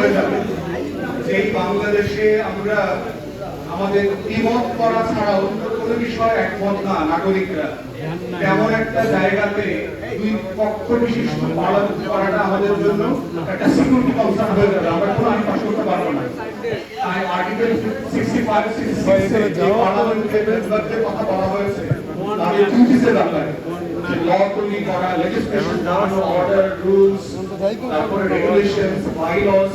হয়ে যাবে। যেই বাংলাদেশে আমরা আমাদের দ্বিমত করা ছাড়া অন্য কোনো বিষয় একমত না, নাগরিকরা, তেমন একটা জায়গাতে দুই পক্ষ বিশিষ্ট পালন করাটা আমাদের জন্য একটা সিকিউরিটি কনসার্ন হয়ে যাবে। আমরা কোনো আইন পাশ করতে পারব না। তাই আর্টিকেল সিক্সটি ফাইভ সিক্সটি কথা বলা হয়েছে তাদের ডিউটিসের ব্যাপারে ল তৈরি করা লেজিসলেশন অর্ডার রুলস তারপরে রেগুলেশনস বাইলস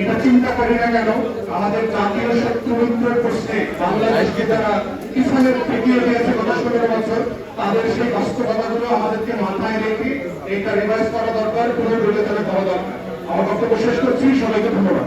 এটা চিন্তা করি না কেন? আমাদের জাতীয় শত্রুমিত্রের প্রশ্নে বাংলাদেশকে যারা কিষানের ঠেকিয়ে দিয়েছে গত ষোলো বছর, তাদের সেই বাস্তবতাগুলো আমাদেরকে মাথায় রেখে এটা রিভাইজ করা দরকার পুনর্বিবেচনা করা দরকার। আমার বক্তব্য শেষ করছি, সবাইকে ধন্যবাদ।